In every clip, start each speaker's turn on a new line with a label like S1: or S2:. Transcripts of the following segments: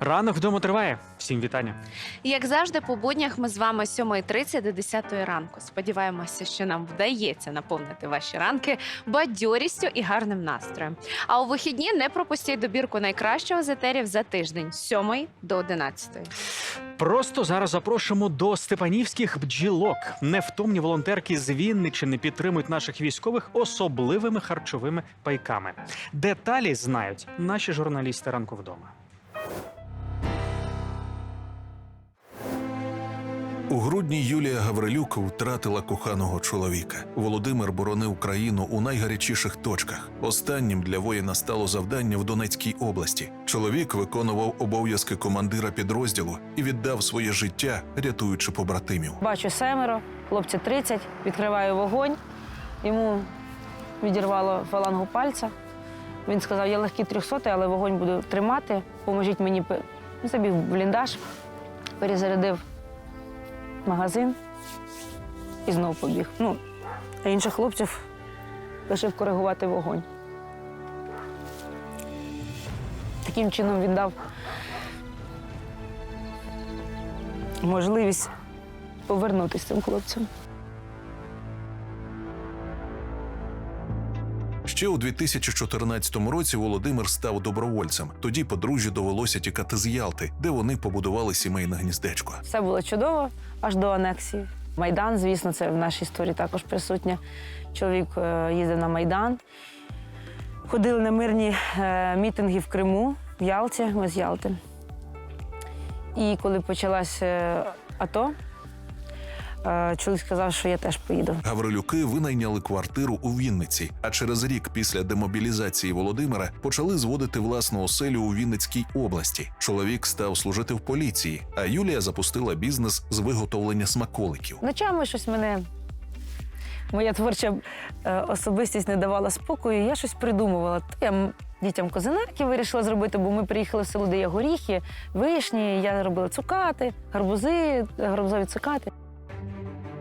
S1: Ранок вдома триває. Всім вітання.
S2: Як завжди, по буднях ми з вами з 7.30 до 10 ранку. Сподіваємося, що нам вдається наповнити ваші ранки бадьорістю і гарним настроєм. А у вихідні не пропустіть добірку найкращого з етерів за тиждень з 7 до 11.
S1: Просто зараз запрошуємо до степанівських бджілок. Невтомні волонтерки з Вінничини підтримують наших військових особливими харчовими пайками. Деталі знають наші журналісти ранку вдома.
S3: У грудні Юлія Гаврилюк втратила коханого чоловіка. Володимир боронив країну у найгарячіших точках. Останнім для воїна стало завдання в Донецькій області. Чоловік виконував обов'язки командира підрозділу і віддав своє життя, рятуючи побратимів.
S4: Бачу семеро, хлопці 30, відкриваю вогонь. Йому відірвало фалангу пальця. Він сказав, я легкий 300, але вогонь буду тримати. Поможіть мені пи-». забіг в бліндаж, перезарядив магазин і знову побіг. Ну, а інших хлопців лишив коригувати вогонь. Таким чином він дав можливість повернутися цим хлопцям.
S3: Ще у 2014 році Володимир став добровольцем. Тоді подружжю довелося тікати з Ялти, де вони побудували сімейне гніздечко.
S4: Все було чудово аж до анексії. Майдан, звісно, це в нашій історії також присутнє. Чоловік е, їздив на Майдан. Ходили на мирні е, мітинги в Криму, в Ялті, ми з Ялти. І коли почалась е, АТО, чоловік сказав, що я теж поїду.
S3: Гаврилюки винайняли квартиру у Вінниці, а через рік після демобілізації Володимира почали зводити власну оселю у Вінницькій області. Чоловік став служити в поліції, а Юлія запустила бізнес з виготовлення смаколиків.
S4: Ночами щось мене. Моя творча е, особистість не давала спокою. Я щось придумувала. То я дітям козинарки вирішила зробити, бо ми приїхали в село, де є горіхи, вишні. Я робила цукати, гарбузи, гарбузові цукати.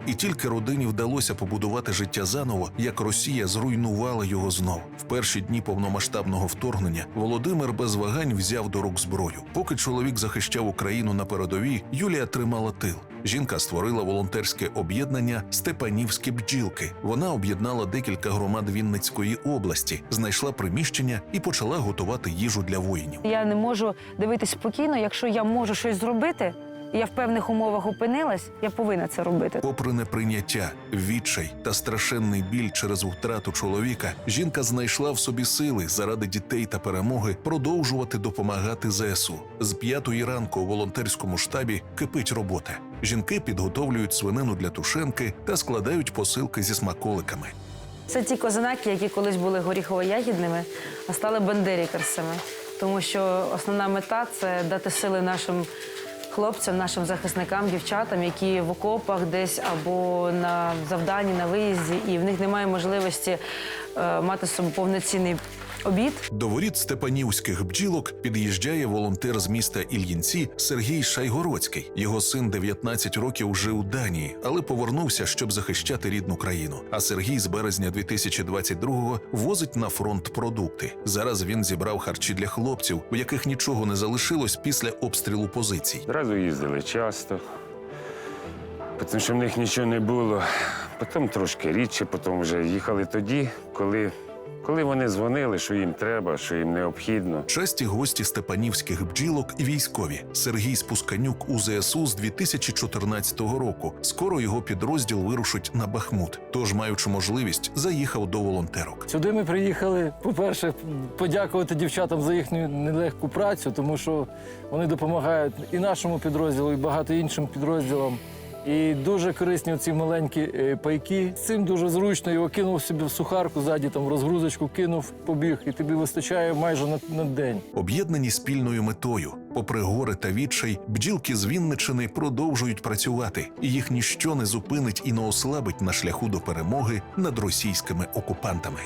S3: І тільки родині вдалося побудувати життя заново, як Росія зруйнувала його знов. В перші дні повномасштабного вторгнення Володимир без вагань взяв до рук зброю. Поки чоловік захищав Україну на передовій, Юлія тримала тил. Жінка створила волонтерське об'єднання Степанівські бджілки. Вона об'єднала декілька громад Вінницької області, знайшла приміщення і почала готувати їжу для воїнів.
S4: Я не можу дивитись спокійно, якщо я можу щось зробити, я в певних умовах опинилась, я повинна це робити.
S3: Попри неприйняття, відчай та страшенний біль через втрату чоловіка, жінка знайшла в собі сили заради дітей та перемоги продовжувати допомагати ЗСУ. З п'ятої ранку у волонтерському штабі кипить робота. Жінки підготовлюють свинину для тушенки та складають посилки зі смаколиками.
S4: Це ті козинаки, які колись були горіхово-ягідними, а стали бандерікерсами. Тому що основна мета це дати сили нашим хлопцям, нашим захисникам, дівчатам, які в окопах десь або на завданні, на виїзді, і в них немає можливості е, мати з собою повноцінний обід.
S3: До воріт степанівських бджілок під'їжджає волонтер з міста Ільїнці Сергій Шайгородський. Його син 19 років жив у Данії, але повернувся, щоб захищати рідну країну. А Сергій з березня 2022-го возить на фронт продукти. Зараз він зібрав харчі для хлопців, у яких нічого не залишилось після обстрілу позицій.
S5: Зразу їздили часто, тому що в них нічого не було. Потім трошки рідше, потім вже їхали тоді, коли, коли вони дзвонили, що їм треба, що їм необхідно.
S3: Часті гості степанівських бджілок і військові. Сергій Спусканюк у ЗСУ з 2014 року. Скоро його підрозділ вирушить на Бахмут. Тож, маючи можливість, заїхав до волонтерок.
S6: Сюди ми приїхали, по-перше, подякувати дівчатам за їхню нелегку працю, тому що вони допомагають і нашому підрозділу, і багато іншим підрозділам. І дуже корисні ці маленькі е, пайки. З цим дуже зручно. Його кинув собі в сухарку, ззаді там розгрузочку кинув, побіг, і тобі вистачає майже на, на день.
S3: Об'єднані спільною метою, попри гори та відчай, бджілки з Вінничини продовжують працювати, і їх ніщо не зупинить і не ослабить на шляху до перемоги над російськими окупантами.